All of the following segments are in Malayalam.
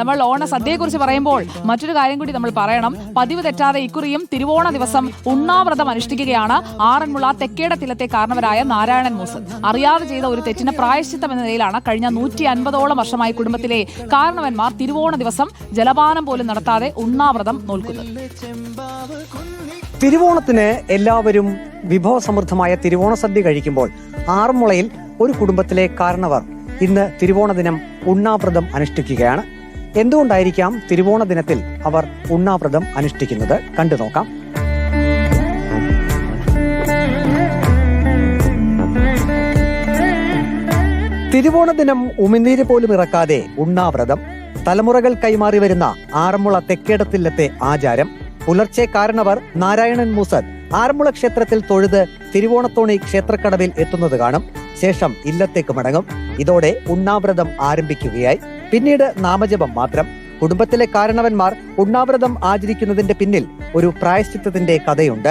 നമ്മൾ ഓണ സദ്യയെക്കുറിച്ച് പറയുമ്പോൾ മറ്റൊരു കാര്യം കൂടി നമ്മൾ പറയണം. പതിവ് തെറ്റാതെ ഇക്കുറിയും തിരുവോണ ദിവസം ഉണ്ണാവ്രതം അനുഷ്ഠിക്കുകയാണ് ആറന്മുള തെക്കേടത്തിലത്തെ കാരണവരായ നാരായണൻ മൂസൻ. അറിയാതെ ചെയ്ത ഒരു തെറ്റിന് പ്രായശ്ചിത്തം എന്ന നിലയിലാണ് കഴിഞ്ഞ നൂറ്റി അൻപതോളം വർഷമായി കുടുംബത്തിലെ കാരണവന്മാർ തിരുവോണ ദിവസം ജലപാനം പോലും നടത്താതെ ഉണ്ണാവ്രതം നോൽക്കുന്നത്. തിരുവോണത്തിന് എല്ലാവരും വിഭവസമൃദ്ധമായ തിരുവോണ സദ്യ കഴിക്കുമ്പോൾ ആറന്മുളയിൽ ഒരു കുടുംബത്തിലെ കാരണവർ ഇന്ന് തിരുവോണ ദിനം ഉണ്ണാവ്രതം അനുഷ്ഠിക്കുകയാണ്. എന്തുകൊണ്ടായിരിക്കാം തിരുവോണ ദിനത്തിൽ അവർ ഉണ്ണാവ്രതം അനുഷ്ഠിക്കുന്നത്? കണ്ടു നോക്കാം. തിരുവോണ ദിനം ഉമിനീര് പോലും ഇറക്കാതെ ഉണ്ണാവ്രതം. തലമുറകൾ കൈമാറി വരുന്ന ആറന്മുള തെക്കേടത്തില്ലത്തെ ആചാരം. പുലർച്ചെ കാരണവർ നാരായണൻ മൂസർ ആറന്മുള ക്ഷേത്രത്തിൽ തൊഴുത് തിരുവോണത്തോണി ക്ഷേത്രക്കടവിൽ എത്തുന്നത് കാണും. ശേഷം ഇല്ലത്തേക്ക് മടങ്ങും. ഇതോടെ ഉണ്ണാവ്രതം ആരംഭിക്കുകയായി. പിന്നീട് നാമജപം മാത്രം. കുടുംബത്തിലെ കാരണവന്മാർ ഉണ്ണാവ്രതം ആചരിക്കുന്നതിന്റെ പിന്നിൽ ഒരു പ്രായശ്ചിത്തത്തിന്റെ കഥയുണ്ട്.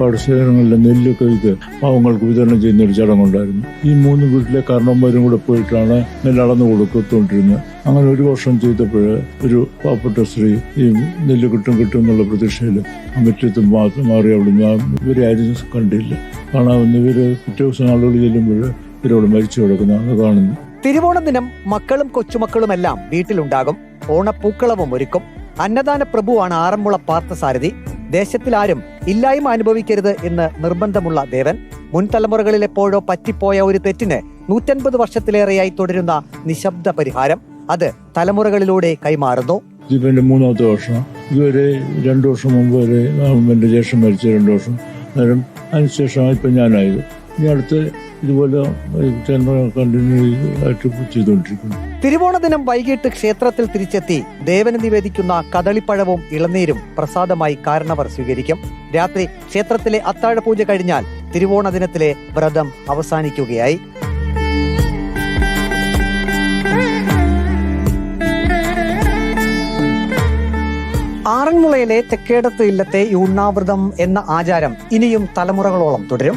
പടശേഖരങ്ങളിലെ നെല്ല് കഴുത്ത് പാവങ്ങൾക്ക് വിതരണം ചെയ്യുന്ന ഒരു ചടങ്ങുണ്ടായിരുന്നു. ഈ മൂന്ന് വീട്ടിലെ കാരണവന്മാരും കൂടെ പോയിട്ടാണ് നെല്ല് അളന്നു കൊടുക്കത്തോണ്ടിരുന്നത് അങ്ങനെ ഒരു വർഷം ചെയ്തപ്പോൾ ഒരു പാവപ്പെട്ട സ്ത്രീ ഈ നെല്ല് കിട്ടും കിട്ടും എന്നുള്ള പ്രതീക്ഷയിൽ മുറ്റത്ത് മാറി അവിടെ നിന്ന് ഇവരെ ആരും കണ്ടില്ല. കാണാവുന്ന ഇവർ പിറ്റേ ദിവസം ആളുകൾ ചെല്ലുമ്പോൾ ഇവരോട് മരിച്ചു കിടക്കുന്നതാണ് കാണുന്നത് തിരുവോണ ദിനം മക്കളും കൊച്ചുമക്കളും എല്ലാം വീട്ടിലുണ്ടാകും. ഓണപ്പൂക്കളവും ഒരുക്കും. അന്നദാന പ്രഭുവാണ് ആറന്മുള പാർത്ഥസാരഥി. ദേശത്തിലാരും ഇല്ലായ്മ അനുഭവിക്കരുത് എന്ന് നിർബന്ധമുള്ള ദേവൻ. മുൻ തലമുറകളിലെപ്പോഴോ പറ്റിപ്പോയ ഒരു തെറ്റിന് നൂറ്റൻപത് വർഷത്തിലേറെയായി തുടരുന്ന നിശബ്ദ പരിഹാരം അത് തലമുറകളിലൂടെ കൈമാറുന്നു. മൂന്നാമത്തെ വർഷം. ഇതുവരെ രണ്ടു വർഷം മുമ്പ് വരെ ജ്യേഷ്ഠം മരിച്ച രണ്ടു വർഷം. അന്നേരം അതിനുശേഷമാണ് ഇപ്പൊ ഞാനായത്. ഇനി അടുത്ത് ഇതുപോലെ കണ്ടിന്യൂ തിരുവോണ ദിനം വൈകിട്ട് ക്ഷേത്രത്തിൽ തിരിച്ചെത്തി ദേവന് നിവേദിക്കുന്ന കദളിപ്പഴവും ഇളനീരും പ്രസാദമായി കാരണവർ സ്വീകരിക്കും. രാത്രി ക്ഷേത്രത്തിലെ അത്താഴ പൂജ കഴിഞ്ഞാൽ തിരുവോണ ദിനത്തിലെ വ്രതം അവസാനിക്കുകയായി. ആറന്മുളയിലെ തെക്കേടത്ത് ഇല്ലത്തെ ഈ ഉണ്ണാവൃതം എന്ന ആചാരം ഇനിയും തലമുറകളോളം തുടരും.